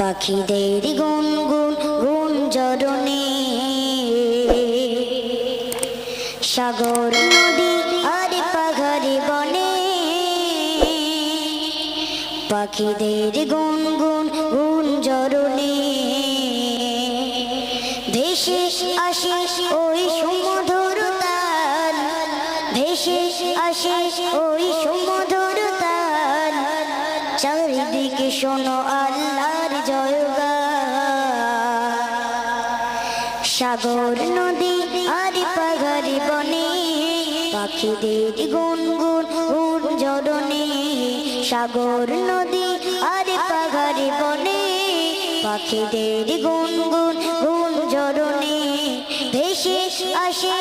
পাখিদের গুন গুন গুন জরনে সাগর, নদী আর পাহাড়ি বনে। পাখিদের গুন গুন গুন জরনে ভেসে আসে ওই সুমধুর তাল। ভেসে আসে ওই সুমধুর তাল। চারিদিকে শোনো আল্লাহর সাগর নদী আর পাহাড়ি বনে, পাখিদের গুন গুন জরনে সাগর নদী আর পাহাড়ি বনে, পাখিদের গুন গুন জরনে ভেসে আসে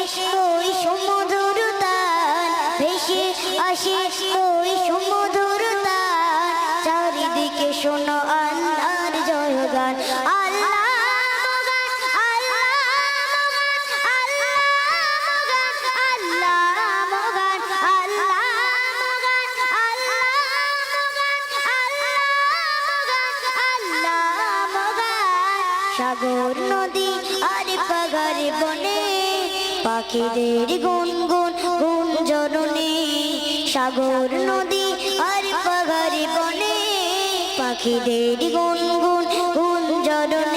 ওই সমুদ্র তান ভেসে আসে ওই সমুদ্র তান চারিদিকে শোনো জয়গান আল্লাহ সাগর নদী আর পাগারে বনে পাখিদের গুন গুন গুন জরনে সাগর নদী আর পাগারে বনে পাখিদের গুন গুন গুন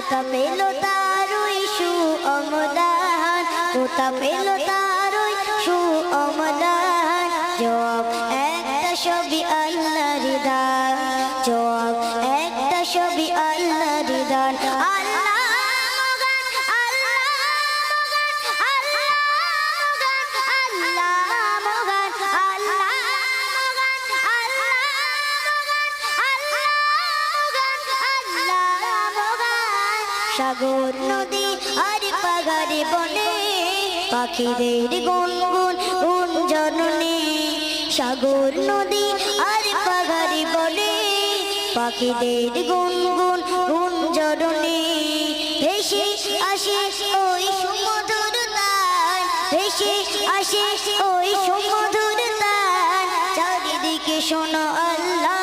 কোথা পেল তার ওই সু অমদান কোথা পেল তার ওই সু অমদান জব একটা ছবি আল্লাহ দান জব একটা ছবি আল্লাহ দান। সাগর নদী আর পাগারে বনে পাখিদের গুন গুন জননে। সাগর নদী আর পাগারে বনে পাখিদের গুন গুন জননে। ভেসে আসে ওই সুমধুর তান ভেসে আসে ওই সুমধুর তান চারিদিকে শোনো আল্লাহর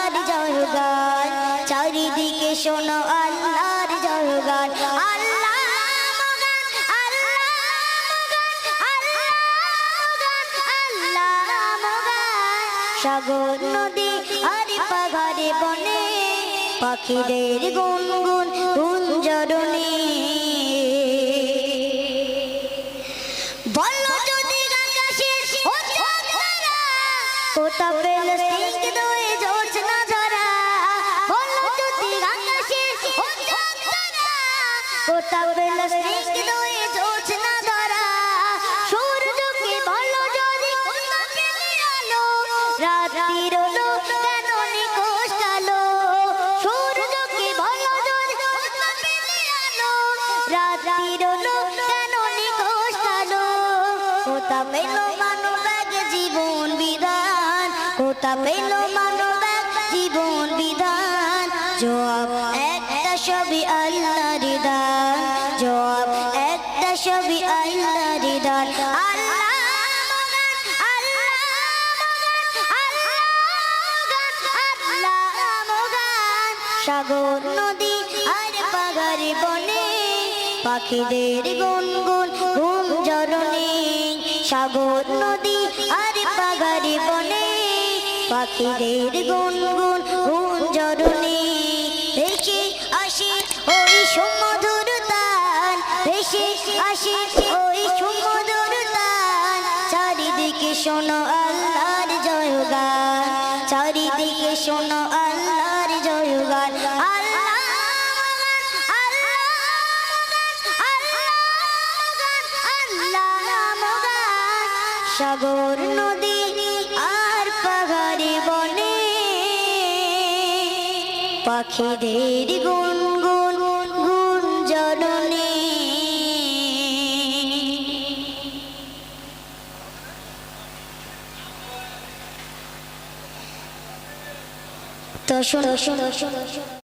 সাগর নদী আর পাখিদের গুন কালো? কোথা পেল মানব এক জীবন বিধান একটা ছবি আল্লাহর দান জবাব একটা ছবি। সাগর নদী পাখিদের গুন গুন গুন জরনে সাগর, নদী আর পাহাড়ি বনে পাখিদের গুন গুন গুন জরনে ভেসে আসে ওই সুমধুর তান ভেসে আসে ওই সুমধুর তান চারিদিকে শোনো আল্লাহর জয়গান। সাগর নদী আর পাহাড়ে বনে। পাখিদের গুন গুন গুণ জননে। তো শুনো শুনো শোনো।